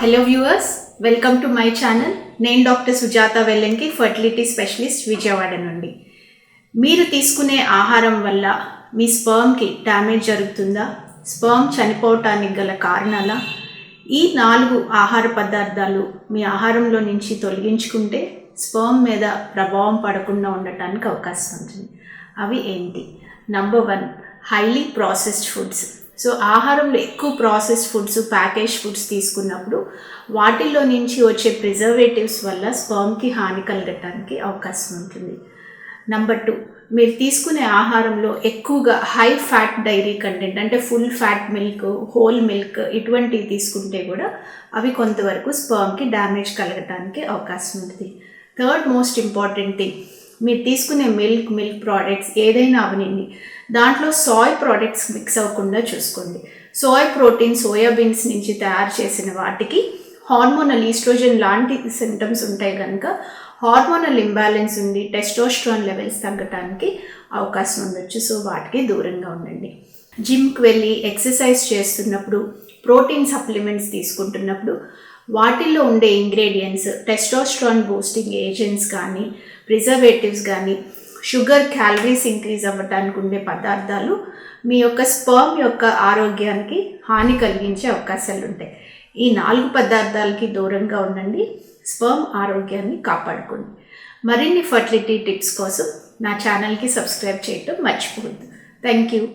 Hello viewers welcome to my channel నేను doctor Sujatha Vellanki fertility specialist Vijayawada నుండి. మీరు తీసుకునే ఆహారం వల్ల మీ స్పర్మ్కి డ్యామేజ్ జరుగుతుందా? స్పర్మ్ చనిపోవటానికి గల కారణాల? ఈ నాలుగు ఆహార పదార్థాలు మీ ఆహారంలో నుంచి తొలగించుకుంటే స్పర్మ్ మీద ప్రభావం పడకుండా ఉండటానికి అవకాశం ఉంటుంది. అవి ఏంటి? Number one highly processed foods so ఆహారంలో ఎక్కువ ప్రాసెస్ ఫుడ్స్ ప్యాకేజ్ ఫుడ్స్ తీసుకున్నప్పుడు వాటిల్లో నుంచి వచ్చే ప్రిజర్వేటివ్స్ వల్ల స్పర్మ్కి హాని కలగటానికి అవకాశం ఉంటుంది. నంబర్ టూ మీరు తీసుకునే ఆహారంలో ఎక్కువగా హై ఫ్యాట్ డైరీ కంటెంట్ అంటే full fat milk whole milk ఇటువంటివి తీసుకుంటే కూడా అవి కొంతవరకు స్పర్మ్కి డ్యామేజ్ కలగటానికి అవకాశం ఉంటుంది. థర్డ్ మోస్ట్ ఇంపార్టెంట్ థింగ్ మీరు తీసుకునే మిల్క్ మిల్క్ ప్రోడక్ట్స్ ఏదైనా అవనండి దాంట్లో సాయ్ ప్రోడక్ట్స్ మిక్స్ అవ్వకుండా చూసుకోండి. సోయ్ ప్రోటీన్ సోయాబీన్స్ నుంచి తయారు చేసిన వాటికి హార్మోనల్ ఈస్ట్రోజన్ లాంటి సిమ్టమ్స్ ఉంటాయి కనుక హార్మోనల్ ఇంబ్యాలెన్స్ ఉంది టెస్టోస్ట్రాన్ లెవెల్స్ తగ్గటానికి అవకాశం ఉండొచ్చు. సో వాటికి దూరంగా ఉండండి. జిమ్కి వెళ్ళి ఎక్సర్సైజ్ చేస్తున్నప్పుడు ప్రోటీన్ సప్లిమెంట్స్ తీసుకుంటున్నప్పుడు వాటిల్లో ఉండే ఇంగ్రీడియంట్స్ టెస్టోస్ట్రాన్ బూస్టింగ్ ఏజెంట్స్ కానీ ప్రిజర్వేటివ్స్ కానీ షుగర్ క్యాలరీస్ ఇంక్రీజ్ అవ్వడానికి ఉండే పదార్థాలు మీ యొక్క స్పర్మ్ యొక్క ఆరోగ్యానికి హాని కలిగించే అవకాశాలు ఉంటాయి. ఈ నాలుగు పదార్థాలకి దూరంగా ఉండండి. స్పర్మ్ ఆరోగ్యాన్ని కాపాడుకోండి. మరిన్ని ఫర్టిలిటీ టిప్స్ కోసం నా ఛానల్కి సబ్స్క్రైబ్ చేయటం మర్చిపోవద్దు. Thank you.